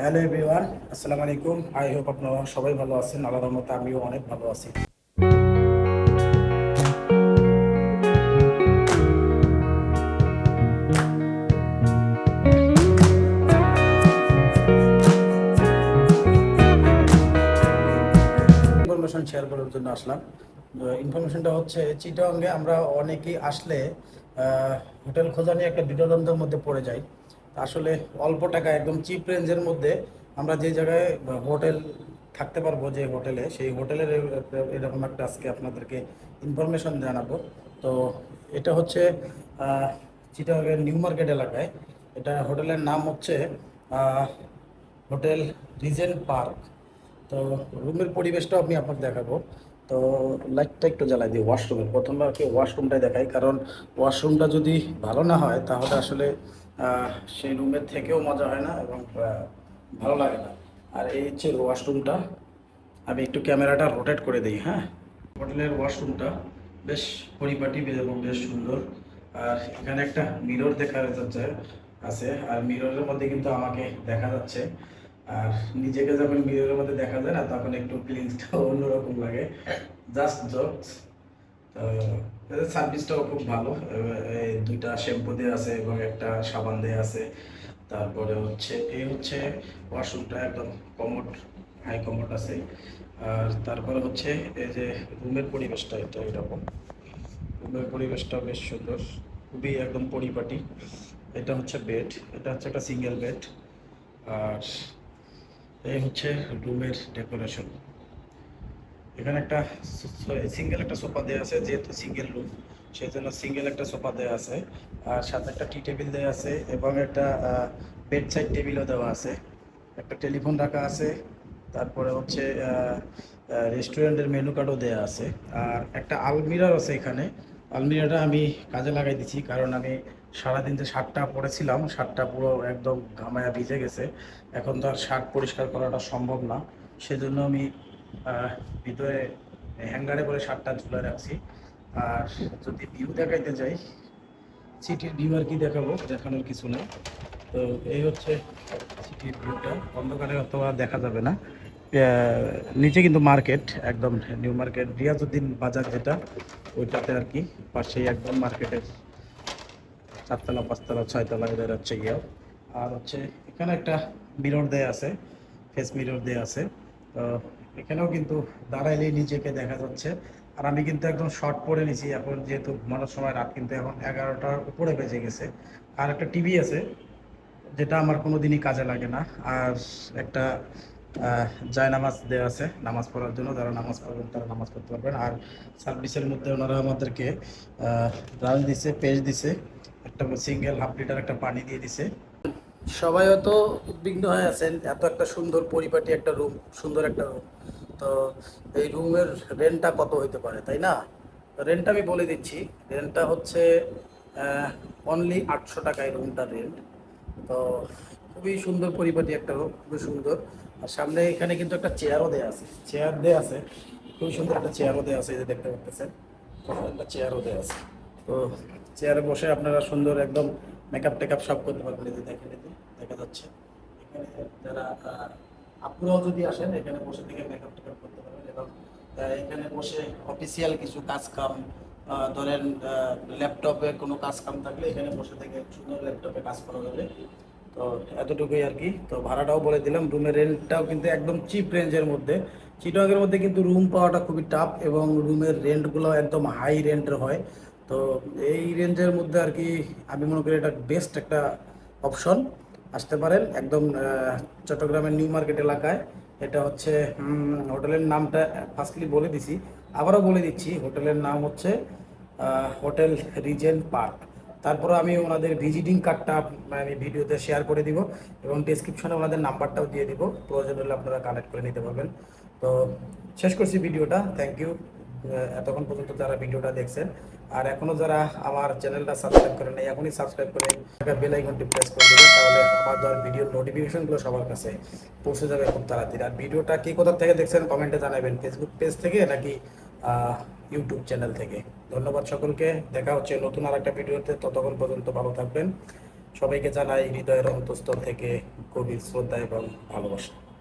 Hello everyone আসসালামু আলাইকুম I hope আপনারা সবাই ভালো আছেন। আল্লাহর রহমতে আমিও অনেক ভালো আছি। ইনফরমেশন শেয়ার করার জন্য আসলাম। ইনফরমেশনটা হচ্ছে চিটাঙ্গে আমরা অনেকেই আসলে হোটেল খোঁজা নিয়ে একটা দ্বিধাদ্বন্দ্বের মধ্যে পড়ে যাই। আসলে অল্প টাকা, একদম চিপ রেঞ্জের মধ্যে আমরা যে জায়গায় হোটেল থাকতে পারব, যে হোটেলে সেই হোটেলের এরকম একটা আজকে আপনাদেরকে ইনফরমেশন জানাব। তো এটা হচ্ছে চিটাগের নিউ মার্কেট এলাকায়। এটা হোটেলের নাম হচ্ছে হোটেল রিজেন্ট পার্ক। তো রুমের পরিবেশটাও আমি আপনাকে দেখাবো। তো লাইটটা একটু জ্বালাই দিই ওয়াশরুমে প্রথমে আর কি ওয়াশরুমটাই দেখাই, কারণ ওয়াশরুমটা যদি ভালো না হয়, তাহলে আসলে সেই রুমের থেকেও মজা হয় না এবং ভালো লাগে না। আর এই হচ্ছে ওয়াশরুমটা আমি একটু ক্যামেরাটা রোটেট করে দিই হ্যাঁ? হোটেলের ওয়াশরুমটা বেশ পরিপাটি, এবং বেশ সুন্দর। আর এখানে একটা মিরর দেখা যাচ্ছে, আছে। আর মিররের মধ্যে কিন্তু আমাকে দেখা যাচ্ছে। আর নিজেকে যখন মিররের মধ্যে দেখা যায় না, তখন একটু ফিলিংসটা অন্যরকম লাগে। জাস্ট জোকস তো সার্ভিসটাও খুব ভালো। এই দুইটা শ্যাম্পু দেওয়া আছে এবং একটা সাবান দেওয়া আছে। তারপরে হচ্ছে, এই হচ্ছে ওয়াশরুমটা একদম কমোড হাই কমোড আছে। আর তারপরে হচ্ছে, এই যে রুমের পরিবেশটা, এটা এরকম। রুমের পরিবেশটা বেশ সুন্দর। খুবই একদম পরিপাটি। এটা হচ্ছে বেড এটা হচ্ছে একটা সিঙ্গেল বেড আর এই হচ্ছে রুমের ডেকোরেশন। এখানে একটা সিঙ্গেল একটা সোফা দেওয়া আছে, যেহেতু সিঙ্গেল রুম সেই জন্য সিঙ্গেল একটা সোফা দেওয়া আছে। আর সাথে একটা টি টেবিল দেওয়া আছে এবং একটা বেড সাইড টেবিলও দেওয়া আছে। একটা টেলিফোন রাখা আছে, তারপরে হচ্ছে রেস্টুরেন্টের মেনু কার্ডও দেওয়া আছে। আর একটা আলমিরার আছে এখানে। আলমিরাটা আমি কাজে লাগাই দিচ্ছি কারণ আমি সারাদিন যে শার্টটা পরেছিলাম শার্টটা পুরো একদম ঘামায়া ভিজে গেছে। এখন তো আর শার্ট পরিষ্কার করাটা সম্ভব না। সেজন্য আমি ভিতরে হ্যাঙ্গারে করে শার্টটা ঝুলে রাখছি। আর যদি ভিউ দেখাইতে যাই, সিটির ভিউ আর কি দেখাবো, দেখানোর কিছু নেই। তো এই হচ্ছে সিটির ভিউটা। অন্ধকারে অথবা দেখা যাবে না। নিচে কিন্তু মার্কেট, একদম নিউ মার্কেট। রিয়াজউদ্দিন বাজার যেটা, ওইটাতে আর কি পাশেই একদম মার্কেটের চারতলা পাঁচতলা ছয়তলা এদের হচ্ছে গিয়ে আর হচ্ছে এখানে একটা মিরর দেয়া আছে ফেস মিরর দেয়া আছে। তো এখানেও কিন্তু দাঁড়াইলেই নিজেকে দেখা যাচ্ছে। আর আমি কিন্তু একদম শর্ট পরে নিছি এখন যেহেতু ঘুমানোর সময় রাত কিন্তু এখন এগারোটার উপরে বেজে গেছে। আর একটা টিভি আছে যেটা আমার কোনো দিনই কাজে লাগে না। আর একটা আহ, জায়নামাজ দেওয়া আছে নামাজ পড়ার জন্য। যারা নামাজ পড়বেন তারা নামাজ পড়তে পারবেন। আর সার্ভিসের মধ্যে ওনারা আমাদেরকে রাল দিছে পেজ দিছে। একটা সিঙ্গেল হাফ লিটার একটা পানি দিয়ে দিছে। সবাই হয়তো উদ্বিগ্ন হয়ে আছেন, এত একটা সুন্দর পরিপাটি একটা রুম সুন্দর একটা রুম তো এই রুমের রেন্টটা কত হইতে পারে, তাই না? রেন্টটা আমি বলে দিচ্ছি রেন্টটা হচ্ছে অনলি আটশো টাকায় রুমটার রেন্ট তো খুবই সুন্দর পরিপাটি একটা রুম খুবই সুন্দর। আর সামনে এখানে কিন্তু একটা চেয়ারও দেওয়া আছে চেয়ার দেওয়া আছে, খুবই সুন্দর একটা চেয়ারও দেওয়া আছে, এই যে দেখতে পাচ্ছেন। একটা চেয়ারও দেওয়া আছে। তো চেয়ারে বসে আপনারা সুন্দর একদম মেকআপ টেকআপ সব করতে পারবেন যে দেখেন দেখা যাচ্ছে। এখানে যারা আপনারাও যদি আসেন, এখানে বসে থেকে মেকআপ টেকআপ করতে পারবেন এবং এখানে বসে অফিসিয়াল কিছু কাজ কাম ধরেন ল্যাপটপে কোনো কাজ কাম থাকলে এখানে বসে থেকে সুন্দর ল্যাপটপে কাজ করা যাবে। তো এতটুকুই আর কি। তো ভাড়াটাও বলে দিলাম। রুমের রেন্টটাও কিন্তু একদম চিপ রেঞ্জের মধ্যে। চিটগের মধ্যে কিন্তু রুম পাওয়াটা খুবই টাফ এবং রুমের রেন্টগুলো একদম হাই রেন্টের হয়। তো এই রেঞ্জের মধ্যে আর কি আমি মনে করি এটা বেস্ট একটা অপশন আসতে পারেন একদম চট্টগ্রামের নিউ মার্কেট এলাকায়। এটা হচ্ছে হোটেলের নামটা ফার্স্টলি বলে দিছি, আবারও বলে দিচ্ছি, হোটেলের নাম হচ্ছে হোটেল রিজেন্ট পার্ক। তারপরে আমি ওনাদের ভিজিটিং কার্ডটা আমি ভিডিওতে শেয়ার করে দিব এবং ডিসক্রিপশনে ওনাদের নাম্বারটাও দিয়ে দিব। প্রয়োজন হলে আপনারা কানেক্ট করে নিতে পারবেন। তো শেষ করছি ভিডিওটা। থ্যাংক ইউ এতক্ষণ পর্যন্ত যারা ভিডিওটা দেখছেন, আর এখনও যারা আমার চ্যানেলটা সাবস্ক্রাইব করেন নাই, এখনই সাবস্ক্রাইব করে বেল আইকনটি প্রেস করে দেবেন, তাহলে আমার দেওয়ার ভিডিওর নোটিফিকেশনগুলো সবার কাছে পৌঁছে যাবে খুব তাড়াতাড়ি। আর ভিডিওটা কে কোথা থেকে দেখছেন কমেন্টে জানাবেন ফেসবুক পেজ থেকে নাকি ইউটিউব চ্যানেল থেকে? ধন্যবাদ সকলকে, দেখা হচ্ছে নতুন আর একটা ভিডিওতে, ততক্ষণ পর্যন্ত ভালো থাকবেন। সবাইকে জানাই হৃদয়ের অন্তঃস্থল থেকে গভীর শ্রদ্ধা এবং ভালোবাসা।